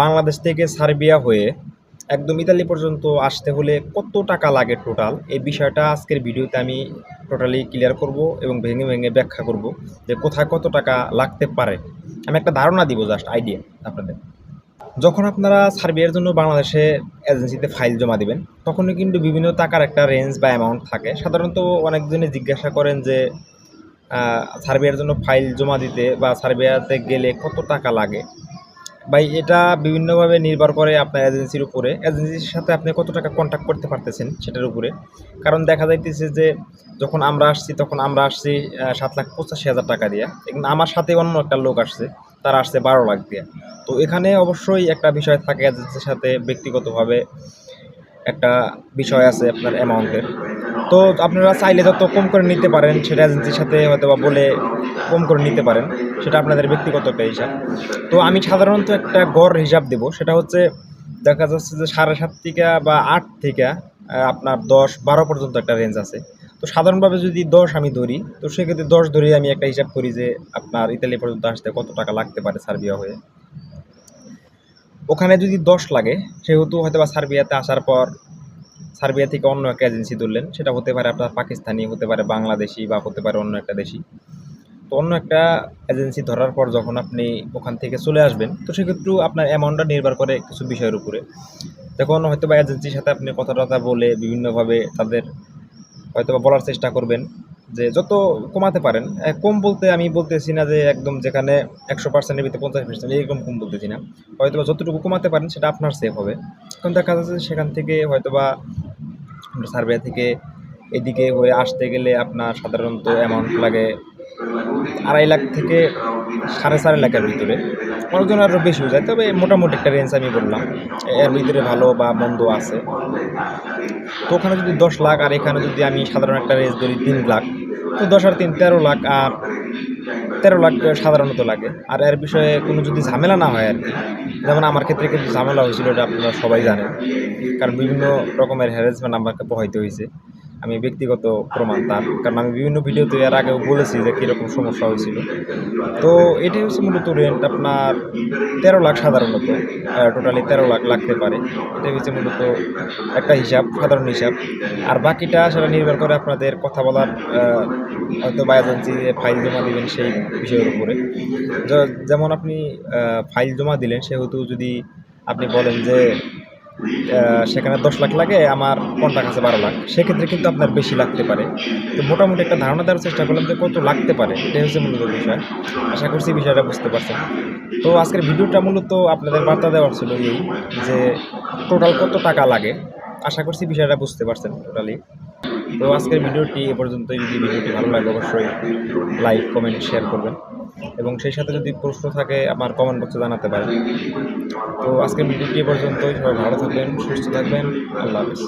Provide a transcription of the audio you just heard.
বাংলাদেশ থেকে সার্বিয়া হয়ে একদম ইতালি পর্যন্ত আসতে হলে কত টাকা লাগে টোটাল এই বিষয়টা আজকের ভিডিওতে আমি টোটালি ক্লিয়ার করব এবং ভেঙে ভেঙে ব্যাখ্যা করব যে কোথায় কত টাকা লাগতে পারে। আমি একটা ধারণা দিব জাস্ট আইডিয়া আপনাদের। যখন আপনারা সার্বিয়ার জন্য বাংলাদেশে এজেন্সিতে ফাইল জমা দিবেন, তখনই কিন্তু বিভিন্ন টাকার একটা রেঞ্জ বা অ্যামাউন্ট থাকে। সাধারণত অনেকজনে জিজ্ঞাসা করেন যে সার্বিয়ার জন্য ফাইল জমা দিতে বা সার্বিয়াতে গেলে কত টাকা লাগে? ভাই, এটা বিভিন্নভাবে নির্ভর করে আপনার এজেন্সির উপরে। এজেন্সির সাথে আপনি কত টাকা কন্ট্যাক্ট করতে পারতেছেন সেটার উপরে। কারণ দেখা যাইতেছে যে, যখন আমরা আসছি, তখন আমরা আসছি সাত লাখ পঁচাশি হাজার টাকা দিয়ে। কিন্তু আমার সাথে অন্য একটা লোক আসছে, তারা আসছে বারো লাখ দিয়ে। তো এখানে অবশ্যই একটা বিষয় থাকে এজেন্সির সাথে ব্যক্তিগতভাবে। একটা বিষয় আছে আপনার অ্যামাউন্টের তো আপনারা চাইলে যত কম করে নিতে পারেন, সেটা এজেন্সির সাথে হয়তো বা বলে কম করে নিতে পারেন, সেটা আপনাদের ব্যক্তিগত একটা হিসাব তো আমি সাধারণত একটা গড় হিসাব দেব, সেটা হচ্ছে দেখা যাচ্ছে যে সাড়ে সাত থেকে বা আট থেকে আপনার দশ, বারো পর্যন্ত একটা রেঞ্জ আছে। তো সাধারণভাবে যদি দশ আমি ধরি, তো সেক্ষেত্রে দশ ধরে আমি একটা হিসাব করি যে আপনার ইতালি পর্যন্ত আসতে কত টাকা লাগতে পারে সার্বিয়া হয়ে। ওখানে যদি দশ লাগে, সেহেতু হয়তো বা সার্বিয়াতে আসার পর সার্বিয়া থেকে অন্য একটা এজেন্সি ধরলেন সেটা হতে পারে আপনার পাকিস্তানি, হতে পারে বাংলাদেশি বা হতে পারে অন্য একটা দেশি। তো অন্য একটা এজেন্সি ধরার পর যখন আপনি ওখান থেকে চলে আসবেন, তো সেক্ষেত্রেও আপনার অ্যামাউন্টটা নির্ভর করে কিছু বিষয়ের উপরে। তখন হয়তো বা এজেন্সির সাথে আপনি কথা টথা বলে বিভিন্নভাবে তাদের হয়তো বা বলার চেষ্টা করবেন যে যত কমাতে পারেন কম বলতে আমি বলতেছি না যে একদম যেখানে একশো পার্সেন্টের ভিতরে পঞ্চাশ পার্সেন্ট এরকম কম বলতেছি না। হয়তো বা যতটুকু কমাতে পারেন, সেটা আপনার সেফ হবে। কারণ দেখা যাচ্ছে সেখান থেকে হয়তো বা সার্বিয়া থেকে এদিকে হয়ে আসতে গেলে আপনার সাধারণত অ্যামাউন্ট লাগে আড়াই লাখ থেকে সাড়ে চার লাখের ভিতরে। অনেকজন আরও বেশি হয়ে যায়, তবে মোটামুটি একটা রেঞ্জ আমি বললাম। এর ভিতরে ভালো বা মন্দ আছে। তো ওখানে যদি দশ লাখ, আর এখানে যদি আমি সাধারণ একটা রেঞ্জ ধরি তিন লাখ, তো দশ আর তিন, তেরো লাখ আর তেরো লাখ সাধারণত লাগে। আর এর বিষয়ে কোনো যদি ঝামেলা না হয় আর কি, যেমন আমার ক্ষেত্রে কিন্তু ঝামেলা হয়েছিল, এটা আপনারা সবাই জানেন। কারণ বিভিন্ন রকমের হ্যারাসমেন্ট আমাকে প্রভাবিত হয়েছে। আমি ব্যক্তিগত প্রমাণ তার, কারণ আমি বিভিন্ন ভিডিওতে এর আগেও বলেছি যে কীরকম সমস্যা হয়েছিল। তো এটাই হচ্ছে মূলত রেন্ট আপনার তেরো লাখ সাধারণত টোটালি তেরো লাখ লাগতে পারে। এটাই হচ্ছে মূলত একটা হিসাব, সাধারণ হিসাব। আর বাকিটা সেটা নির্ভর করে আপনাদের কথা বলার হয়তো বা এজেন্সি ফাইল জমা দিবেন সেই বিষয়ের উপরে। যেমন আপনি ফাইল জমা দিলেন, সেহেতু যদি আপনি বলেন যে সেখানে দশ লাখ লাগে, আমার কন্ট্যাক্ট আছে বারো লাখ। সেক্ষেত্রে কিন্তু আপনার বেশি লাগতে পারে। তো মোটামুটি একটা ধারণা দেওয়ার চেষ্টা করলাম যে কত লাগতে পারে। এটাই হচ্ছে মূলত বিষয়। আশা করছি বিষয়টা বুঝতে পারছেন। তো আজকের ভিডিওটা মূলত আপনাদের বার্তা দেওয়ার ছিল এই, যে টোটাল কত টাকা লাগে। আশা করছি বিষয়টা বুঝতে পারছেন টোটালি তো আজকের ভিডিওটি এ পর্যন্ত যদি ভিডিওটি ভালো লাগে, অবশ্যই লাইক কমেন্ট শেয়ার করবেন। এবং সেই সাথে যদি প্রশ্ন থাকে, আমার কমেন্ট বক্সে জানাতে পারেন। তো আজকের ভিডিওটি পর্যন্তই। সবাই ভালো থাকবেন, সুস্থ থাকবেন। আল্লাহ হাফিজ।